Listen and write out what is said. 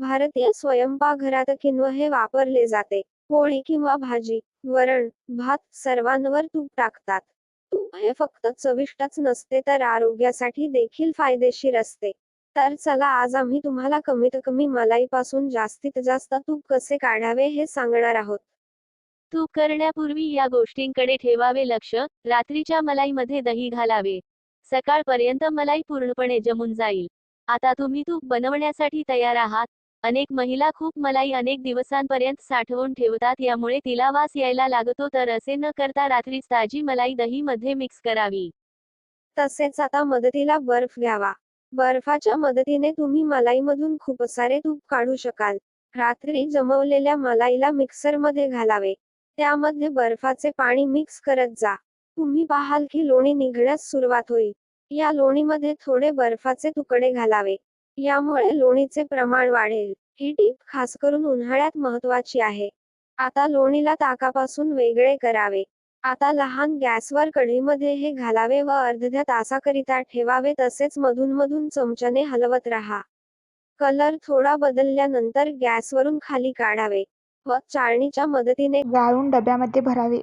भारतीय स्वयंपाकघरात किन्व हे वापरले जाते. पोळी किंवा भाजी वरण भात सर्वांवर तूप टाकतात. तूप हे फक्त चविष्टच नसते तर आरोग्यासाठी देखील फायदेशीर असते. तर चला आज आम्ही तुम्हाला कमीत कमी मलाईपासून जास्तीत जास्त तूप कसे काढावे हे सांगणार आहोत. तूप करण्यापूर्वी या गोष्टींकडे ठेवावे लक्ष रात्रीच्या मलाईमध्ये दही घालावे. सकाळपर्यंत मलाई पूर्णपणे जमून जाईल. आता तुम्ही तूप बनवण्यासाठी तयार आहात अनेक महिला खूप मलाई अनेक दिवसांपर्यंत साठवून ठेवतात यामुळे तिला वास यायला लागतो तर असे न करता रात्रीच ताजी मलाई दही मध्ये मिक्स करावी. तसेच आता मदतीला बर्फ घ्यावा. बर्फाच्या मदतीने तुम्ही मलाईमधून खूप सारे तूप काढू शकाल. रात्री जमवलेल्या मलाईला मिक्सरमध्ये घालावे. त्यामध्ये बर्फाचे पाणी मिक्स करत जा. तुम्ही पाहाल की लोणी निघण्यास सुरुवात होईल. या लोणीमध्ये थोडे बर्फाचे तुकडे घालावे. यामुळे लोणीचे प्रमाण वाढेल. ही टीप खास करून उन्हाळ्यात महत्वाची आहे. आता लोणीला ताकापासून वेगळे करावे. आता लहान गॅसवर कढईमध्ये हे घालावे व अर्ध्या तासाकरिता ठेवावे तसेच मधून मधून चमच्याने हलवत राहा. कलर थोडा बदलल्यानंतर गॅसवरून खाली काढावे व चाळणीच्या मदतीने गाळून डब्यामध्ये भरावे.